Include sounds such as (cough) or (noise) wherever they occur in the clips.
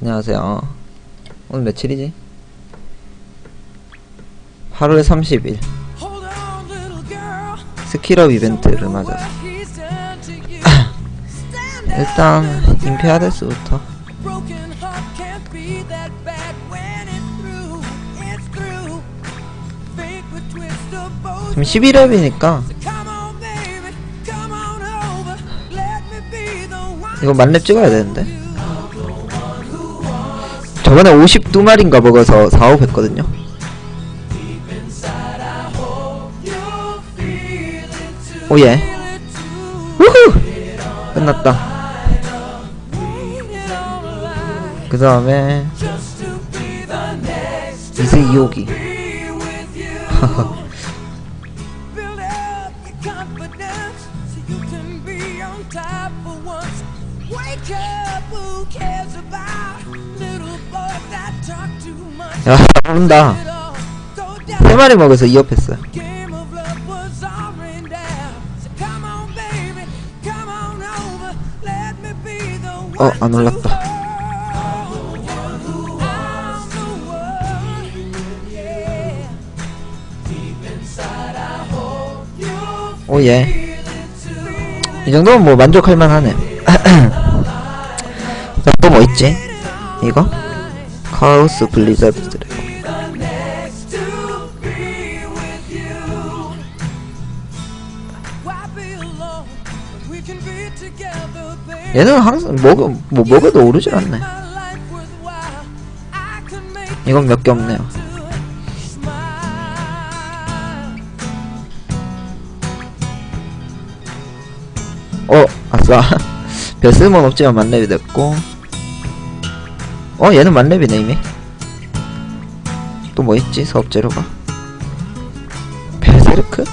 안녕하세요. 오늘 며칠이지? 8월 30일. 스킬업 이벤트를 맞아서. (coughs) 일단 임페아데스부터. 지금 11렙이니까. 이거 만렙 찍어야 되는데 저번에 52마리인가 먹어서 4업 했거든요. 오예. 우후! 끝났다. 그 다음에 이세 이호기 (laughs) (laughs) 야 잘한다. 세 마리 먹어서 2업 했어요 어안 올랐다. 오 예. 이 정도면 뭐 만족할 만하네. (clears throat) 또 뭐 있지? 이거 카오스 블리자드 드래곤 얘는 항상 먹어 뭐 먹어도 오르질 않네. 이건 몇 개 없네요. 어 아싸. (laughs) 별 쓸모는 없지만 만렙이 됐고 어 얘는 만렙이네 이미. 또 뭐 있지? 사업 재료가? 베르세르크?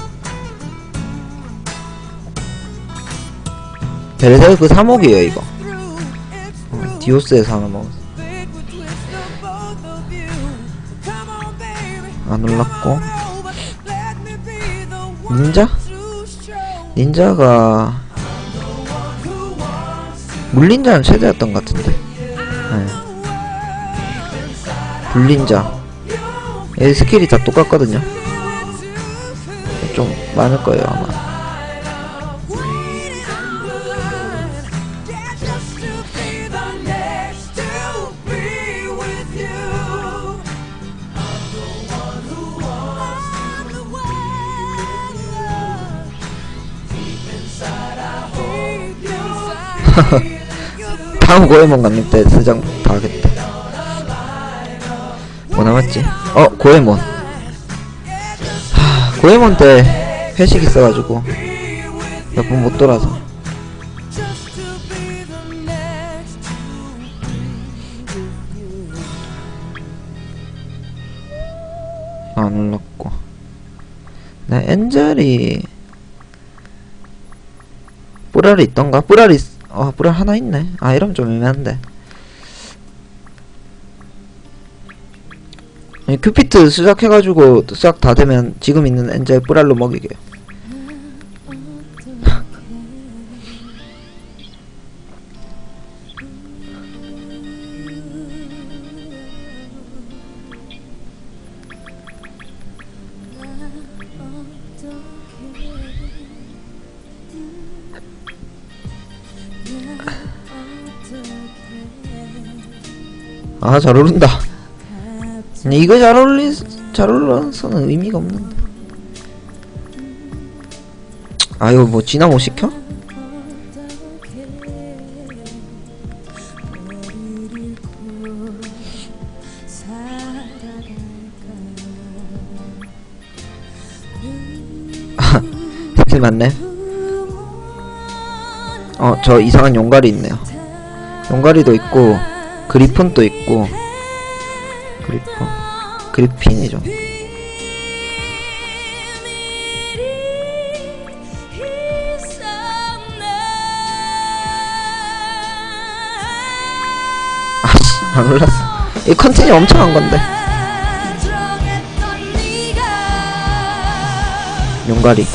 베르세르크 3억이에요 이거. 어, 디오스에서 하나 먹었어. 안 올랐고. 닌자? 닌자가 물린자는 최대였던 것 같은데. 네. 불린자. 얘 스킬이 다 똑같거든요. 좀 많을 거예요 아마. (laughs) 다음 고에몬 강림 때 수정 다 하겠다. 뭐 남았지? 어 고에몬 하, 고에몬 때 회식 있어가지고 몇 번 못 돌아서. 안 올랐고. 네 엔젤이 뿌랄이 있던가? 있- 어 뿌랄 하나 있네. 아 이러면 좀 애매한데 큐피트 시작해가지고 시작 다 되면 지금 있는 엔젤 뿌랄로 먹이게요 아잘 어울린다 근데 이거 잘 어울리 잘 어울려서는 의미가 없는데. 아 이거 뭐 지나 못 시켜? 스킬 맞네. 어 저 이상한 용가리 있네요. 용가리도 있고 그리폰도 있고 그리폰 그리핀이죠. 아씨 안 올랐어. 이 컨텐츠 엄청 한 건데. 용가리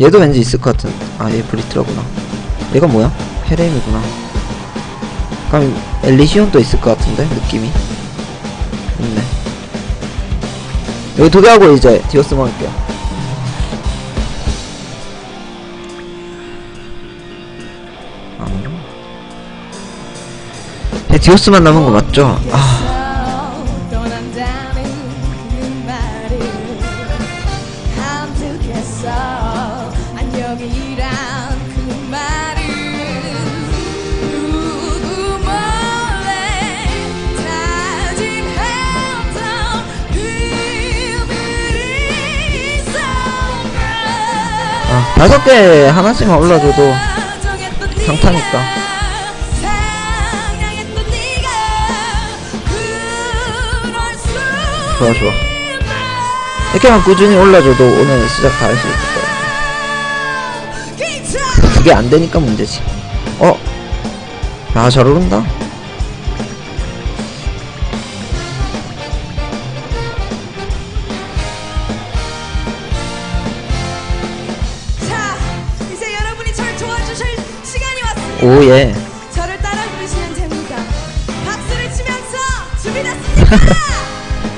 얘도 왠지 있을 것 같은 아얘 브리트라구나. 얘가 뭐야? 헤레임이구나. 그럼 엘리시온도 있을 것 같은데 느낌이? 있네. 여기 두 개 하고 이제 디오스 먹을게요. 아무로 얘 디오스만 남은 거 맞죠? 아 다섯 개 하나씩만 올라줘도 평타니까. 좋아 좋아 이렇게만 꾸준히 올라줘도 오늘 시작 다 할 수 있을 거야 그게 안 되니까 문제지 어? 아 잘 오른다 오예 저를 따라 부르시면 됩니다. 박수를 치면서 준비됐습니까?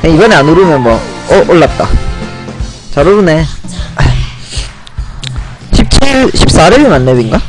(laughs) 이번에 안 오르면 뭐 어 올랐다 잘 오르네 17, 14레벨 만렙인가?